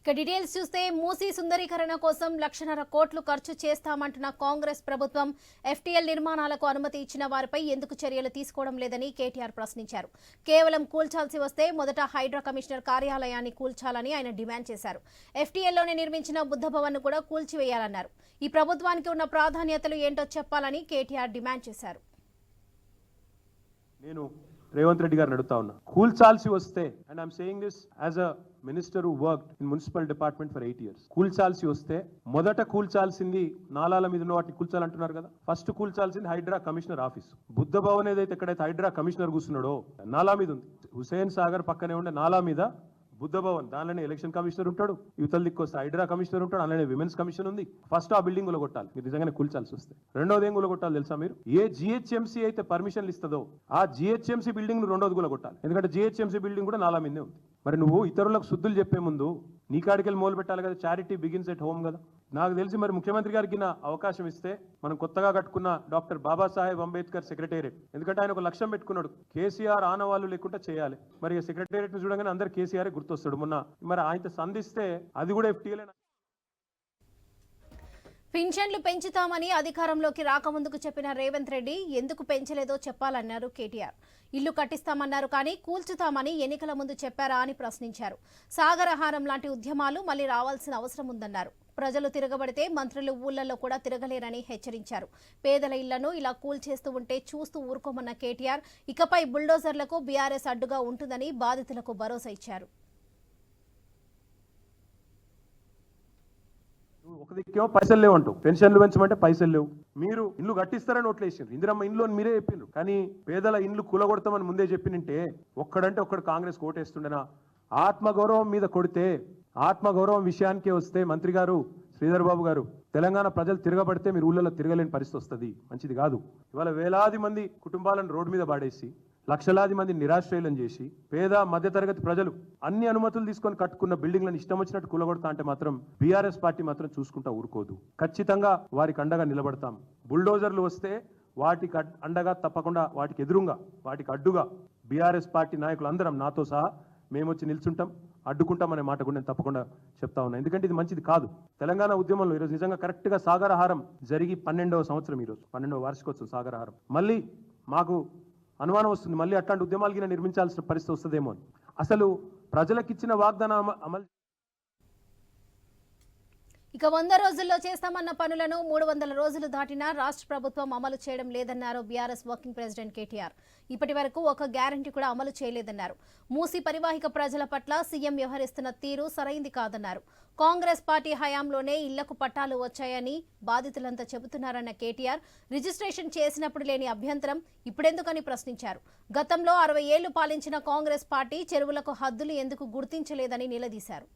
ఇక డీటెయిల్స్ చూస్తే మూసీ సుందరీకరణ కోసం లక్షన్నర కోట్లు ఖర్చు చేస్తామంటున్న కాంగ్రెస్ ప్రభుత్వం ఎఫ్టీఎల్ నిర్మాణాలకు అనుమతి ఇచ్చిన వారిపై ఎందుకు చర్యలు తీసుకోవడం లేదని కేటీఆర్ ప్రశ్నించారు. కేవలం కూల్చాల్సి వస్తే మొదట హైడ్రా కమిషనర్ కార్యాలయాన్ని కూల్చాలని ఆయన డిమాండ్ చేశారు. ఎఫ్టీఎల్లోనే నిర్మించిన బుద్ధభవన్ కూడా కూల్చివేయాలన్నారు. ఈ ప్రభుత్వానికి ఉన్న ప్రాధాన్యతలు ఏంటో చెప్పాలని కేటీఆర్ డిమాండ్ చేశారు. నేను రేవంత్ రెడ్డి గారిని అడుగుతా ఉన్నా. కూల్చాల్సి వస్తే and I'm saying this as a minister who work in municipal department for eight years కూల్చాల్సి వస్తే మొదట కూల్చాల్సింది నాలాల మీద ఉన్న వాటిని కూల్చాలంటున్నారు కదా. ఫస్ట్ కూల్చాల్సింది హైడ్రా కమిషనర్ ఆఫీస్. బుద్ధ భవన్ ఏదైతే ఎక్కడైతే హైడ్రా కమిషనర్ కూర్చున్నాడో నాలా మీద ఉంది. హుసేన్ సాగర్ పక్కనే ఉండే నాలా మీద బుద్ధ భవన్ దానిలోనే ఎలక్షన్ కమిషనర్ ఉంటాడు. యువతల దిక్కు వస్తే హైడ్రా కమిషనర్ ఉంటాడు అలానే విమెన్స్ కమిషన్ ఉంది. ఫస్ట్ ఆ బిల్డింగ్ కొట్టాలి. మీరు నిజంగానే కూల్చాల్సి వస్తే. రెండోది ఏం కొట్టాలి తెలుసా మీరు? ఏ జిహెచ్ఎంసీ అయితే పర్మిషన్లు ఇస్తుందో ఆ జిహెచ్ఎంసీ బిల్డింగ్ రెండోది కొట్టాలి. ఎందుకంటే జిహెచ్ఎంసీ బిల్డింగ్ కూడా నాలా మీదే ఉంది. మరి నువ్వు ఇతరులకు శుద్ధులు చెప్పే ముందు నీ కాడికెళ్ళి మొదలు పెట్టాలి కదా. చారిటీ బిగిన్స్ ఎట్ హోమ్ కదా. నాకు తెలిసి మరి ముఖ్యమంత్రి గారికి నా అవకాశం ఇస్తే మనం కొత్తగా కట్టుకున్న డాక్టర్ బాబాసాహెబ్ అంబేద్కర్ సెక్రటేరియట్. ఎందుకంటే ఆయన ఒక లక్ష్యం పెట్టుకున్నాడు. కేసీఆర్ ఆనవాళ్ళు లేకుండా చేయాలి. మరి సెక్రటేరియట్ చూడగానే అందరు కేసీఆర్ గుర్తొస్తాడు. మొన్న మరి ఆయనతో సంధిస్తే అది కూడా ఎఫ్టీఎల్ పింఛన్లు పెంచుతామని అధికారంలోకి రాకముందుకు చెప్పిన రేవంత్ రెడ్డి ఎందుకు పెంచలేదో చెప్పాలన్నారు కేటీఆర్. ఇల్లు కట్టిస్తామన్నారు కానీ కూల్చుతామని ఎన్నికల ముందు చెప్పారా అని ప్రశ్నించారు. సాగరహారం లాంటి ఉద్యమాలు మళ్ళీ రావాల్సిన అవసరం ఉందన్నారు. ప్రజలు తిరగబడితే మంత్రులు ఊళ్ళలో కూడా తిరగలేరని హెచ్చరించారు. పేదల ఇళ్ళను ఇలా కూల్చేస్తూ ఉంటే చూస్తూ ఊరుకోమన్న కేటీఆర్ ఇకపై బుల్డోజర్లకు బీఆర్ఎస్ అడ్డుగా ఉంటుందని బాధితులకు భరోసా ఇచ్చారు. ఒక దిక్కేమో పైసలు లేవు అంటూ పెన్షన్లు పెంచమంటే పైసలు లేవు. మీరు ఇల్లు కట్టిస్తారని ఓట్లేసారు ఇందిరమ్మ ఇండ్లు అని మీరే చెప్పిండ్రు కానీ పేదల ఇండ్లు కూలగొడతామని ముందే చెప్పినంటే ఒక్కడంటే ఒక్కడు కాంగ్రెస్ ఓటేస్తుండేనా? ఆత్మగౌరవం మీద కొడితే ఆత్మగౌరవం విషయానికే వస్తే మంత్రి గారు శ్రీధర్ బాబు గారు తెలంగాణ ప్రజలు తిరగబడితే మీరు ఊళ్ళలో తిరగలేని పరిస్థితి వస్తుంది. మంచిది కాదు. ఇవాళ వేలాది మంది కుటుంబాలను రోడ్డు మీద పాడేసి లక్షలాది మంది నిరాశ్రయులను చేసి పేద మధ్యతరగతి ప్రజలు అన్ని అనుమతులు తీసుకొని కట్టుకున్న బిల్డింగ్లను ఇష్టం వచ్చినట్టు కూలగొడతా అంటే మాత్రం బీఆర్ఎస్ పార్టీ మాత్రం చూసుకుంటా ఊరుకోదు. ఖచ్చితంగా వారికి అండగా నిలబడతాం. బుల్డోజర్లు వస్తే వాటికి అండగా తప్పకుండా వాటికి ఎదురుగా వాటికి అడ్డుగా బీఆర్ఎస్ పార్టీ నాయకులు అందరం నాతో సహా మేము వచ్చి నిల్చుంటాం అడ్డుకుంటామనే మాట కూడా నేను తప్పకుండా చెప్తా ఉన్నా. ఎందుకంటే ఇది మంచిది కాదు. తెలంగాణ ఉద్యమంలో ఈరోజు నిజంగా కరెక్ట్గా సాగరహారం జరిగి పన్నెండవ సంవత్సరం ఈరోజు పన్నెండవ వార్షికోత్సవం సాగరహారం. మళ్ళీ మాకు అనుమానం వస్తుంది. మళ్ళీ అట్లాంటి ఉద్యమాలు నిర్మించాల్సిన పరిస్థితి వస్తుందేమో అని. అసలు ప్రజలకిచ్చిన వాగ్దానం అమ- అమలు ఇక వంద రోజుల్లో చేస్తామన్న పనులను మూడు వందల రోజులు దాటినా రాష్ట్ర ప్రభుత్వం అమలు చేయడం లేదన్నారు బీఆర్ఎస్ వర్కింగ్ ప్రెసిడెంట్ కేటీఆర్. ఇప్పటి వరకు ఒక గ్యారంటీ కూడా అమలు చేయలేదన్నారు. మూసి పరివాహిక ప్రజల పట్ల సీఎం వ్యవహరిస్తున్న తీరు సరైంది కాదన్నారు. కాంగ్రెస్ పార్టీ హయాంలోనే ఇళ్ళకు పట్టాలు వచ్చాయని బాధితులంతా చెబుతున్నారన్న కేటీఆర్ రిజిస్ట్రేషన్ చేసినప్పుడు లేని అభ్యంతరం ఇప్పుడెందుకని ప్రశ్నించారు. గతంలో అరవై ఏళ్ళు పాలించిన కాంగ్రెస్ పార్టీ చెరువులకు హద్దులు ఎందుకు గుర్తించలేదని నిలదీశారు.